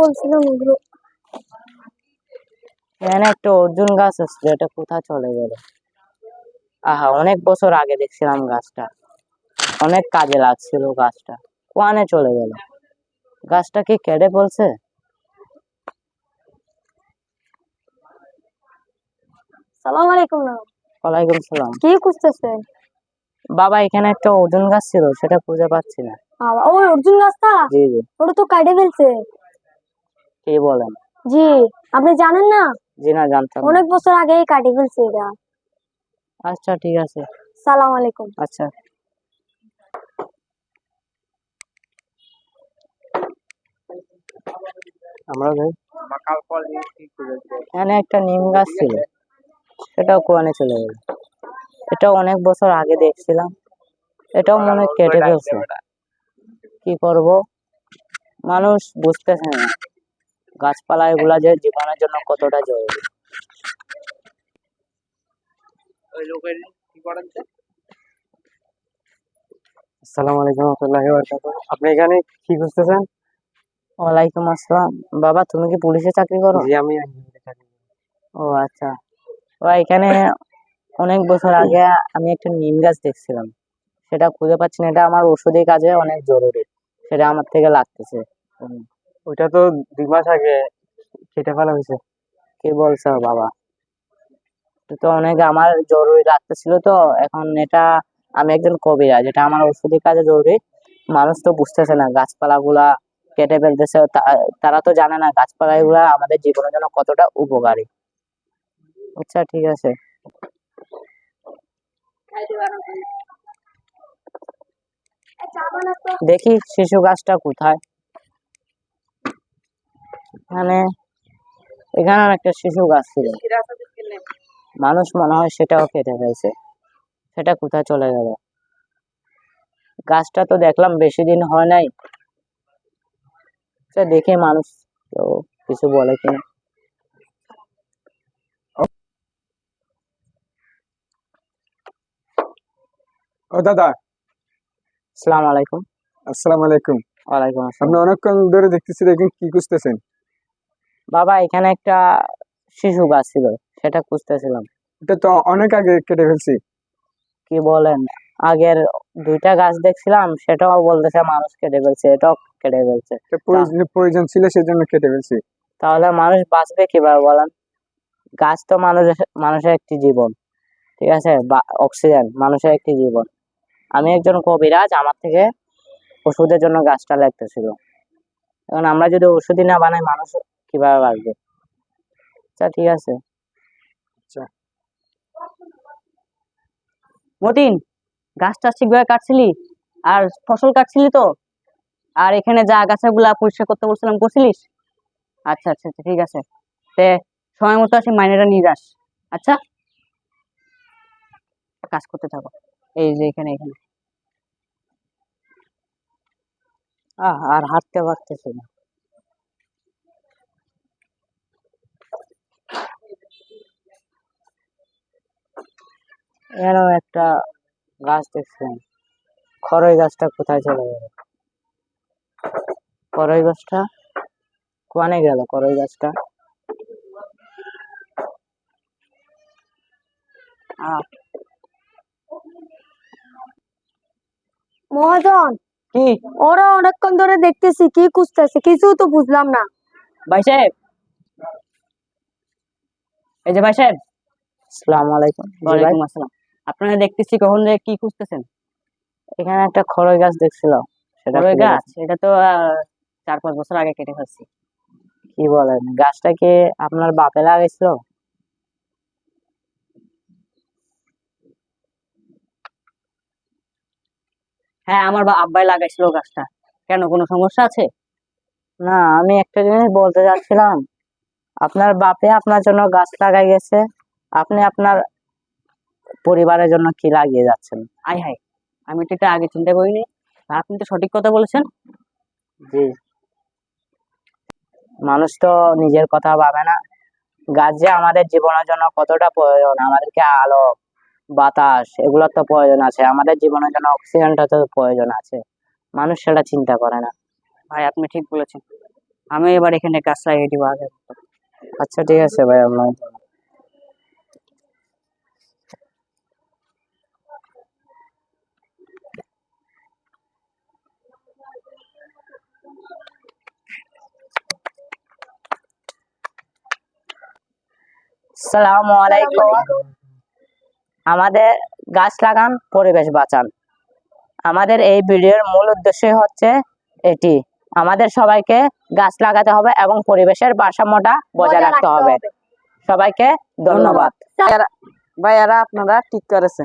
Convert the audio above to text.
বলছিলাম ওগুলো এখানে একটা অর্জুন গাছ আছে এটা কোথায় চলে গেল? আহা অনেক বছর আগে দেখছিলাম গাছটা। অনেক কাজে লাগছিল গাছটা। কোয়ানে চলে গেল? গাছটা কি কেটে বলছে সালাম আলাইকুম ওয়ালাইকুম সালাম। কি খুঁজতেছেন? বাবা এখানে একটা অর্জুন গাছ ছিল সেটা খুঁজে পাচ্ছি না। ওই অর্জুন গাছটা? জি জি। ওটা তো কাটে ফেলছে। কি বলেন জি আপনি জানেন না? জি না জানতাম অনেক বছর আগেই কাটে ফেলছে এটা। আচ্ছা ঠিক আছে। সালাম আলাইকুম। আচ্ছা। আমরা যাই। এখানে একটা নিম গাছ ছিল। সেটাও কোয়ানে চলে গেল। এটাও অনেক বছর আগে দেখছিলাম। এটাও মনে কেটে ফেলছে। কি করব? মানুষ বুঝতেছে না। গাছপালা এগুলা যে জীবনের জন্য কতটা জরুরি? আসসালামু আলাইকুম রহমতুল্লাহি আপনি এখানে কি খুঁজতেছেন? ওয়ালাইকুম আসসালাম। বাবা তুমি কি পুলিশে চাকরি করো? জি আমি। ও আচ্ছা। ও এখানে অনেক বছর আগে আমি একটা নিম গাছ দেখছিলাম। সেটা খুঁজে পাচ্ছি না। এটা আমার ওষুধের কাজে অনেক জরুরি। সেটা আমার থেকে লাগতেছে। ওইটা তো দুই মাস আগে কেটে ফেলা হয়েছে। কি বলছো বাবা? তো অনেক আমার জরুরি লাগতেছিল তো, এখন এটা আমি একজন কবিরাজ যেটা আমার ওষুধি কাজে জরুরি। মানুষ তো বুঝতেছে না গাছপালা গুলা কেটে ফেলতেছে তারা তো জানে না গাছপালা গুলা আমাদের জীবনের জন্য কতটা উপকারী। আচ্ছা ঠিক আছে। দেখি শিশু গাছটা কোথায়। এখানে এখানে একটা শিশু গাছ ছিল। মানুষ মনে হয় সেটাও কেটে ফেলছে। সেটা কোথায় চলে গেল? গাছটা তো দেখলাম বেশি দিন হয় নাই। দেখি মানুষ তো কিছু বলে কিনা। ও দাদা। আসসালামু আলাইকুম। আসসালামু আলাইকুম। ওয়ালাইকুম আসসালাম। আপনি অনেকক্ষণ ধরে দেখতেছি দেখেন কি খুঁজতেছেন। বাবা এখানে একটা শিশু গাছ ছিল সেটা খুঁজতেছিলাম। এটা তো অনেক আগে কেটে ফেলছি। কি বলেন? আগের দুইটা গাছ দেখছিলাম সেটাও বলতেছে মানুষ কেটে ফেলছে এটাও কেটে ফেলছে। প্রয়োজন- ছিল সেজন্য কেটে ফেলছি। তাহলে মানুষ বাঁচবে কীভাবে বলেন? গাছ তো মানুষের মানুষের একটি জীবন ঠিক আছে? অক্সিজেন মানুষের একটি জীবন। আমি একজন কবিরাজ আমার থেকে ওষুধের জন্য গাছটা লাগতেছিল। এখন আমরা যদি ওষুধই না বানাই মানুষ কীভাবে বাঁচবে আচ্ছা ঠিক আছে। আচ্ছা। মতিন গাছটা ঠিকভাবে কাটছিলি? আর ফসল কাটছিলি তো? আর এখানে যা গাছাগুলা পরিষ্কার করতে বলছিলাম করছিলিস? আচ্ছা আচ্ছা আচ্ছা, ঠিক আছে। তে সময় মতো আসে মাইনেটা নিয়ে যাস। আচ্ছা? কাজ করতে থাকো। এই যে এখানে এখানে। আহ আর হাঁটতে পারতেছি না। এরও একটা গাছ দেখছিলাম খরই গাছটা কোথায় চলে গেল? করই গাছটা কোয়ানে গেল? করই গাছটা? মহাজন কি? ওরা অনেকক্ষণ ধরে দেখতেছি কি খুঁজতেছে? কিছু তো বুঝলাম না। ভাই সাহেব! এই যে ভাই সাহেব! আসসালামু আলাইকুম। ওয়ালাইকুম আসসালাম। আপনারা দেখতেছি কখন যে কি খুঁজতেছেন? এখানে একটা খরই গাছ দেখছিল সেটা বড়ই গাছ? এটা তো চার পাঁচ বছর আগে কেটে ফেলছি। কি বলেন? গাছটা কি আপনার বাপে লাগাইছিল হ্যাঁ আমার বা- আব্বাই লাগাইছিল গাছটা। কেন কোনো সমস্যা আছে? না আমি একটা জিনিস বলতে চাচ্ছিলাম আপনার বাপে আপনার জন্য গাছ লাগাই গেছে। আপনি আপনার পরিবারের জন্য কি লাগিয়ে যাচ্ছেন? আই হাই। আমি তো এটা আগে চিন্তা করিনি। আপনি তো সঠিক কথা বলেছেন। জি। মানুষ তো নিজের কথা ভাবে না। গাছ যে আমাদের জীবনের জন্য কতটা প্রয়োজন? আমাদেরকে আলো বাতাস এগুলোর তো প্রয়োজন আছে। আমাদের জীবনের জন্য অক্সিজেনটা তো প্রয়োজন আছে। মানুষ সেটা চিন্তা করে না। ভাই আপনি ঠিক বলেছেন। আমি এবার এখানে গাছ লাগিয়ে দিব আগে আচ্ছা ঠিক আছে ভাই আপনার আমাদের গাছ লাগান, পরিবেশ বাঁচান। আমাদের এই ভিডিওর মূল উদ্দেশ্য হচ্ছে এটি। আমাদের সবাইকে গাছ লাগাতে হবে এবং পরিবেশের ভারসাম্যটা বজায় রাখতে হবে। সবাইকে ধন্যবাদ। ভাইয়ারা আপনারা ঠিক করেছে